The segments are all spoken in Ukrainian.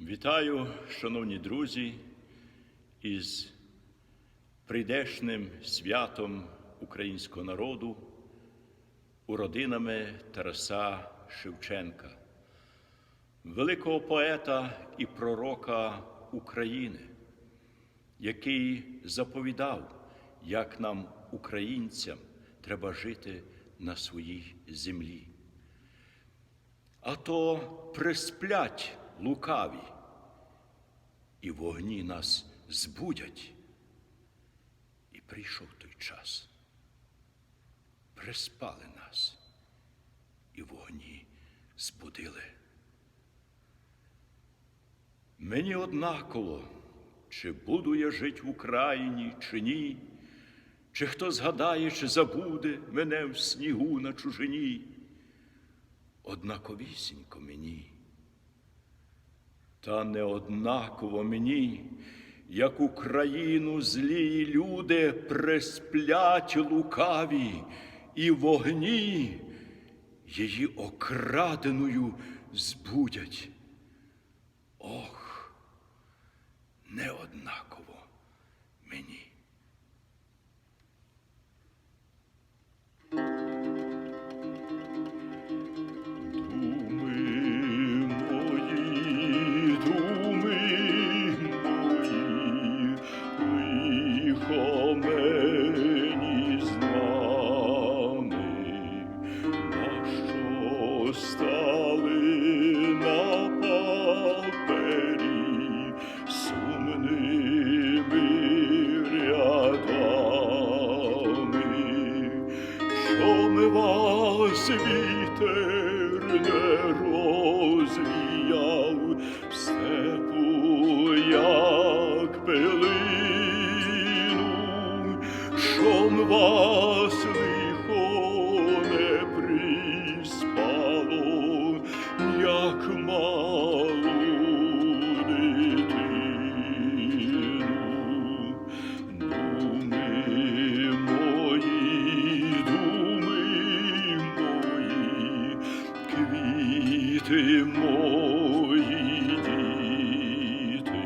Вітаю, шановні друзі, із прийдешним святом українського народу, уродинами Тараса Шевченка, великого поета і пророка України, який заповідав, як нам, українцям, треба жити на своїй землі. А то присплять лукаві, і вогні нас збудять. І прийшов той час. Приспали нас, і вогні збудили. Мені однаково, чи буду я жить в Україні, чи ні, чи хто згадає, чи забуде мене в снігу на чужині однаковісінько мені. Та неоднаково мені, як Україну злі люди присплять лукаві і вогні її окраденою збудять. Ох, неоднаково мені. Вітер не розвіяв в степу, як пилину, що мої діти,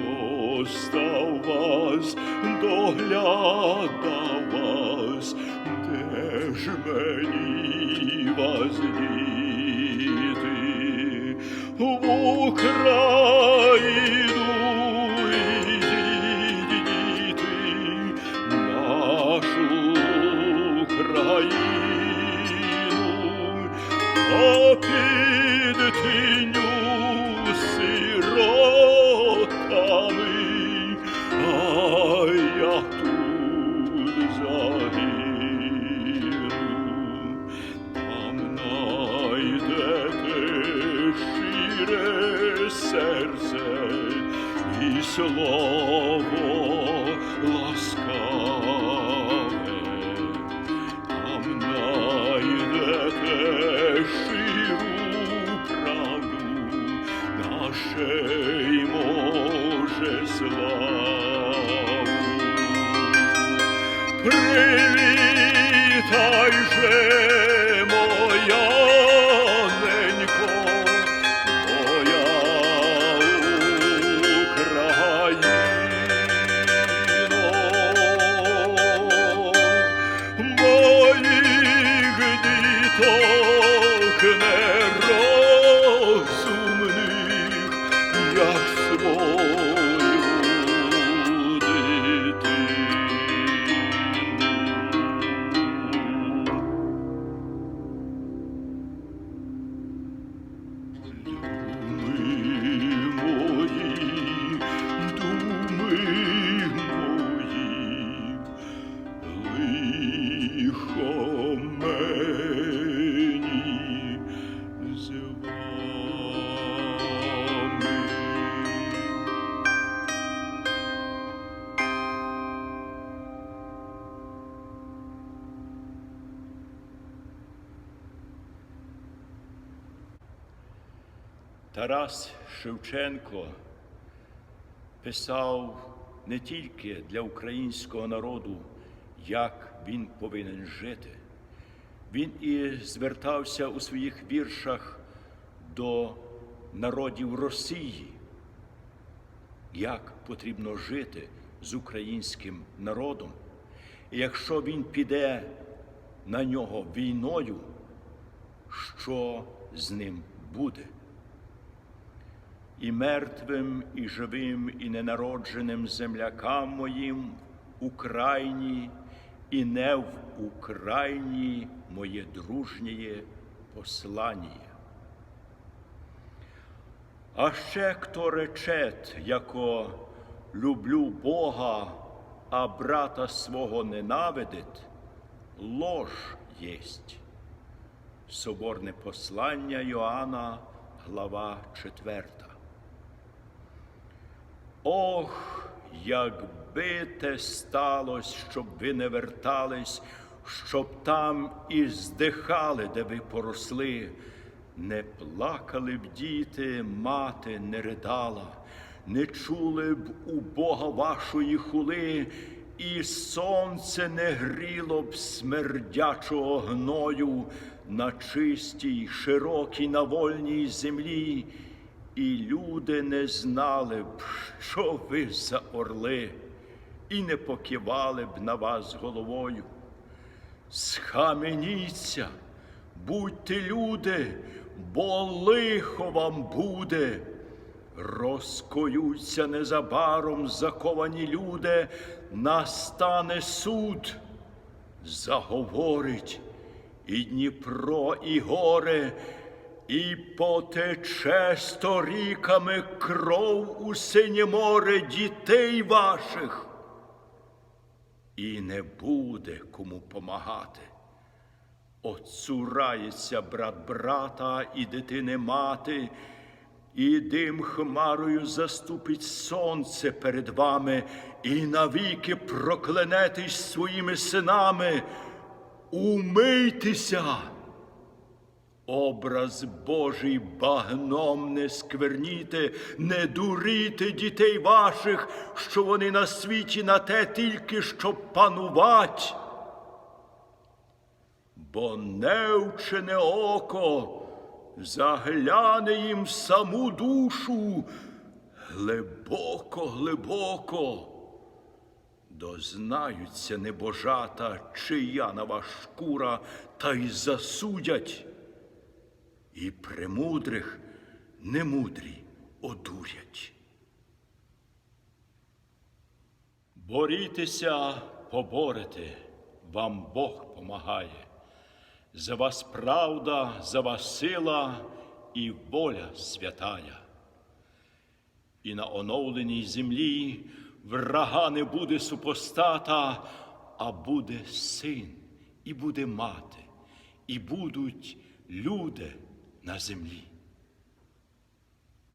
виростав вас, доглядав вас, де ж мені вас діти? В Україну правду нашей може славу. Привітай же, Тарас Шевченко писав не тільки для українського народу, як він повинен жити. Він і звертався у своїх віршах до народів Росії, як потрібно жити з українським народом, і якщо він піде на нього війною, що з ним буде? І мертвим, і живим, і ненародженим землякам моїм Україні, і не в Україні моє дружнє послання. А ще хто речет, яко люблю Бога, а брата свого ненавидить, лож єсть. Соборне послання Йоанна, глава 4. Ох, якби те сталося, щоб ви не вертались, щоб там і здихали, де ви поросли, не плакали б діти, мати не ридала, не чули б у Бога вашої хули, і сонце не гріло б смердячого гною на чистій, широкій, на вольній землі, і люди не знали б, що ви за орли, і не покивали б на вас головою. Схаменіться, будьте люди, бо лихо вам буде. Розкоються незабаром заковані люди, настане суд, заговорить і Дніпро, і горе, і потече сторіками кров у синє море дітей ваших і не буде кому помагати. Оцурається брат брата і дитини мати, і дим хмарою заступить сонце перед вами, і навіки проклянетесь своїми синами. Умийтеся! Образ Божий багном не скверніте, не дуріте дітей ваших, що вони на світі на те тільки, щоб панувать. Бо невчене око загляне їм саму душу глибоко, глибоко. Дознаються небожата, чия нова шкура, та й засудять і премудрих немудрі одурять. Борітеся, поборете, вам Бог помагає. За вас правда, за вас сила і воля святая. І на оновленій землі врага не буде супостата, а буде син, і буде мати, і будуть люди на землі.